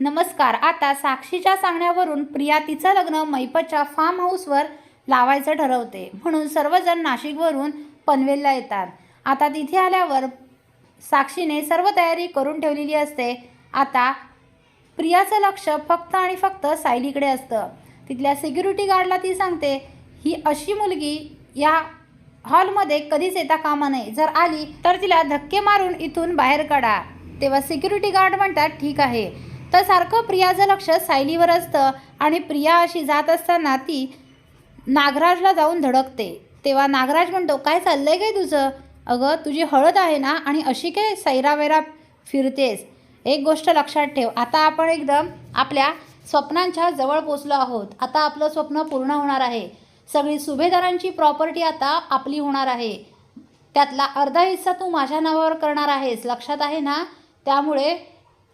नमस्कार. आता साक्षीच्या सांगण्यावरून प्रिया तिचं लग्न मैपतच्या फार्म हाऊसवर लावायचं ठरवते. म्हणून सर्वजण नाशिकवरून पनवेलला येतात. आता तिथे आल्यावर साक्षीने सर्व तयारी करून ठेवलेली असते. आता प्रियाचं लक्ष फक्त आणि फक्त सायलीकडे असतं. तिथल्या सिक्युरिटी गार्डला ती सांगते ही अशी मुलगी या हॉलमध्ये कधीच येता कामा नये. जर आली तर तिला धक्के मारून इथून बाहेर काढा. तेव्हा सिक्युरिटी गार्ड म्हणतात ठीक आहे. तर सारखं प्रियाचं लक्ष सायलीवर असतं आणि प्रिया अशी जात असताना ती नागराजला जाऊन धडकते. तेव्हा नागराज म्हणतो काय चाललंय काय तुझं? अगं तुझी हळद आहे ना आणि अशी काय सैरावैरा फिरतेस? एक गोष्ट लक्षात ठेव आता आपण एकदम आपल्या स्वप्नांच्या जवळ पोचलो आहोत. आता आपलं स्वप्न पूर्ण होणार आहे. सगळी सुभेदारांची प्रॉपर्टी आता आपली होणार आहे. त्यातला अर्धा हिस्सा तू माझ्या नावावर करणार आहेस लक्षात आहे ना? त्यामुळे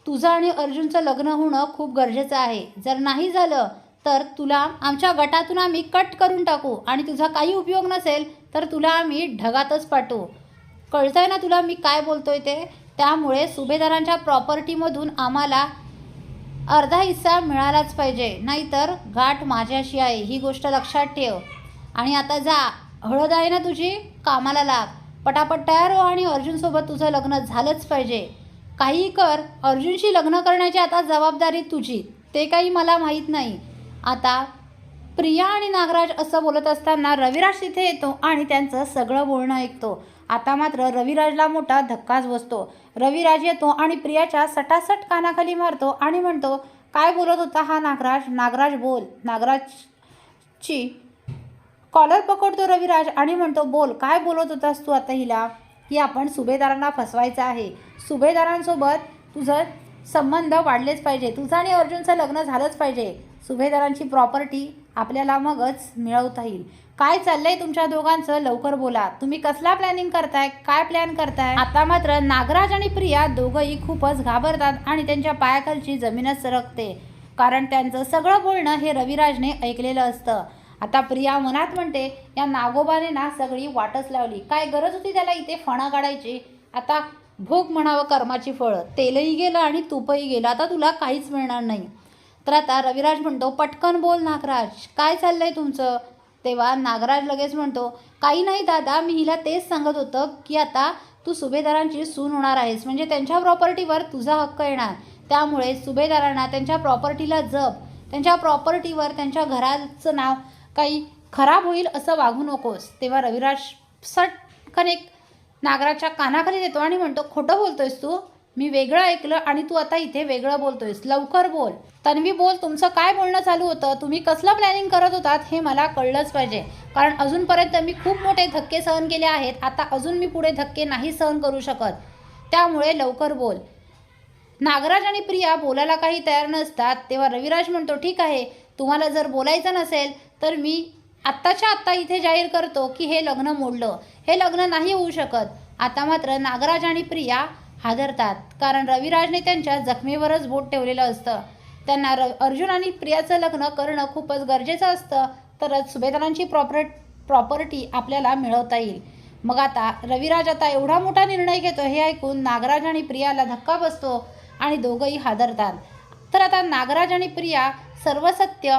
तुझं आणि अर्जुनचं लग्न होणं खूप गरजेचं आहे. जर नाही झालं तर तुला आमच्या गटातून आम्ही कट करून टाकू आणि तुझा काही उपयोग नसेल तर तुला आम्ही ढगातच पाठवू. कळतंय ना तुला मी काय बोलतोय ते? त्यामुळे सुभेदारांच्या प्रॉपर्टीमधून आम्हाला अर्धा हिस्सा मिळालाच पाहिजे नाहीतर गाठ माझ्याशी आहे ही गोष्ट लक्षात ठेव. आणि आता जा हळद आहे ना तुझी? कामाला लाग. पटापट तयार हो आणि अर्जुनसोबत तुझं लग्न झालंच पाहिजे. काही कर अर्जुनशी लग्न करण्याची आता जबाबदारी तुझी. ते काही मला माहीत नाही. आता प्रिया आणि नागराज असं बोलत असताना रविराज तिथे येतो आणि त्यांचं सगळं बोलणं ऐकतो. आता मात्र रविराजला मोठा धक्काच बसतो. रविराज येतो आणि प्रियाच्या सटासट कानाखाली मारतो आणि म्हणतो काय बोलत होता हा नागराज? नागराज बोल. नागराजची कॉलर पकडतो रविराज आणि म्हणतो बोल काय बोलत होतास तू आता हिला? की आपण सुभेदारांना फसवायचं आहे. सुभेदारांसोबत तुझं संबंध वाढलेच पाहिजे. तुझं आणि अर्जुनचं लग्न झालंच पाहिजे. सुभेदारांची प्रॉपर्टी आपल्याला मगच मिळवता येईल. काय चाललंय तुमच्या दोघांचं? लवकर बोला. तुम्ही कसला प्लॅनिंग करताय? काय प्लॅन करताय? आता मात्र नागराज आणि प्रिया दोघंही खूपच घाबरतात आणि त्यांच्या पायाखालची जमीनच सरकते. कारण त्यांचं सगळं बोलणं हे रविराजने ऐकलेलं असतं. आता प्रिया मनात म्हणते या नागोबाने ना सगळी वाटच लावली. काय गरज होती त्याला इथे फणा काढायची? आता भोग म्हणावं कर्माची फळं. तेलही गेलं आणि तूपही गेलं. आता तुला काहीच मिळणार नाही. तर आता रविराज म्हणतो पटकन बोल नागराज. काय चाललंय तुमचं? तेव्हा नागराज लगेच म्हणतो काही नाही दादा. मी हिला तेच सांगत होतं की आता तू सुभेदारांची सून होणार आहेस. म्हणजे त्यांच्या प्रॉपर्टीवर तुझा हक्क येणार. त्यामुळे सुभेदारांना त्यांच्या प्रॉपर्टीला जप. त्यांच्या प्रॉपर्टीवर त्यांच्या घराचं नाव काही खराब होईल असं वागू नकोस. तेव्हा रविराज सटकन एक नागराच्या कानाखाली देतो आणि म्हणतो खोटं बोलतोयस तू? मी वेगळं ऐकलं आणि तू आता इथे वेगळं बोलतोयस. लवकर बोल. तन्वी बोल. तुमचं काय बोलणं चालू होतं? तुम्ही कसलं प्लॅनिंग करत होतात हे मला कळलंच पाहिजे. कारण अजूनपर्यंत मी खूप मोठे धक्के सहन केले आहेत. आता अजून मी पुढे धक्के नाही सहन करू शकत. त्यामुळे लवकर बोल. नागराज आणि प्रिया बोलायला काही तयार नसतात. तेव्हा रविराज म्हणतो ठीक आहे. तुम्हाला जर बोलायचं नसेल तर मी आत्ताच्या आत्ता इथे जाहीर करतो की हे लग्न मोडलं. हे लग्न नाही होऊ शकत. आता मात्र नागराज आणि प्रिया हादरतात. कारण रविराजने त्यांच्या जखमेवरच बोट ठेवलेलं असतं. त्यांना र अर्जुन आणि प्रियाचं लग्न करणं खूपच गरजेचं असतं. तरच सुभेदारांची प्रॉपर प्रॉपर्टी आपल्याला मिळवता येईल. मग आता रविराज आता एवढा मोठा निर्णय घेतो हे ऐकून नागराज आणि प्रियाला धक्का बसतो आणि दोघंही हादरतात. तर आता नागराज आणि प्रिया सर्व सत्य